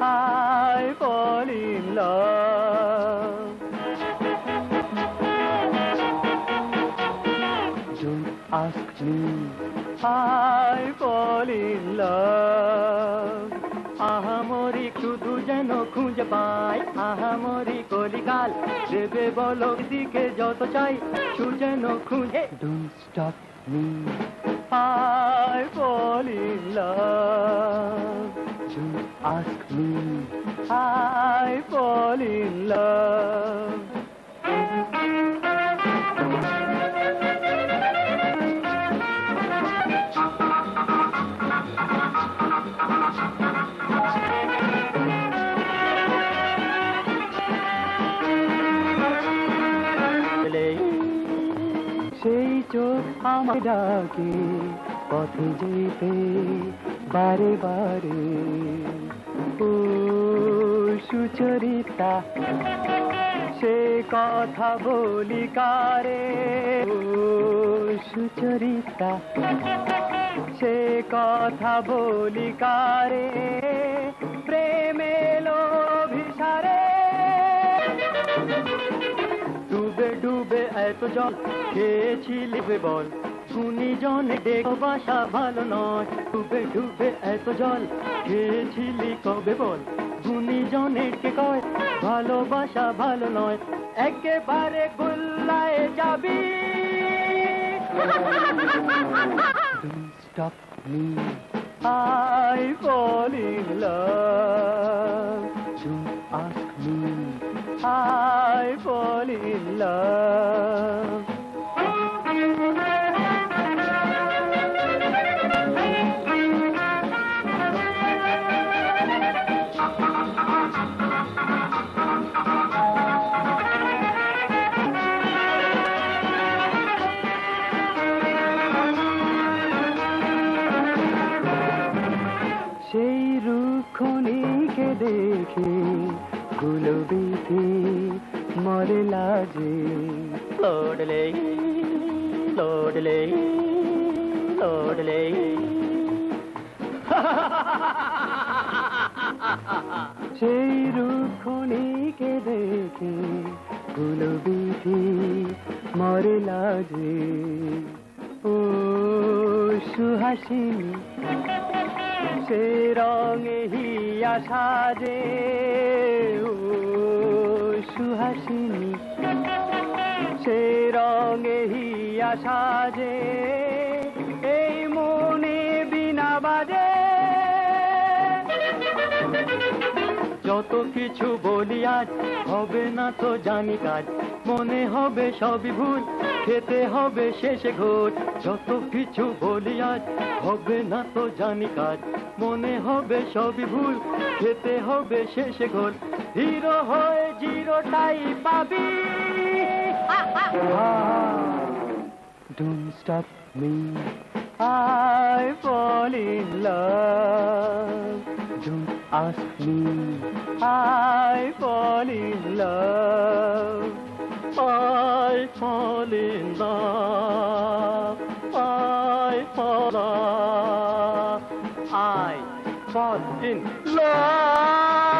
I fall in love. Don't ask me, I fall in love. আহামরি শুধু যেন খুঁজে পাই আহামরি কলিকাল দেবে বলো দিকে যত চাই যেন খুঁজে Don't stop me, I fall in love. Ask me, I fall in love. সেই চোখ আমার ডাকে পথে যেতে বারে বারে। ও সুচরিতা, সে কথা বলি কারে? ও সুচরিতা, সে কথা বলি কারে? প্রেমে লোভিসারে ডুবে ডুবে এত জল খেয়েছিলি বে বল। শুনি জনে দেখো বাসা ভালো নয় ডুবে ডুবে এত জল। খেয়েছিলি কবে বল? শুনি জনে কে কয় ভালোবাসা ভালো নয় একেবারে গোল্লায় যাবি। Don't stop me, I fall in love. Don't ask me, I fall in রুখনিকে দেখে গুলবিতে মরে লাজে লড়লে লড়লে লড়লে। সেই রুখনিকে দেখে গুলবিতে মরে লাজে ও সুহাসিনী। সে রঙে হিয়া সাজে। ও সুহাসিনী, সে রঙে হিয়া সাজে। এই মনে বিনা বাজে। যত কিছু বলি আজ হবে না তো জানি কাজ। মনে হবে সবই ভুল। খেতে হবে শেষে ঘোর। যত কিছু বলি আজ হবে না তো জানি কাজ। মনে হবে সবই ভুল খেতে হবে শেষে ঘোর। হিরো হয়ে জিরোটাই পাবি। Don't stop me, I fall in love. Don't ask me, I fall in love. fall in love. I fall love. I fall in love.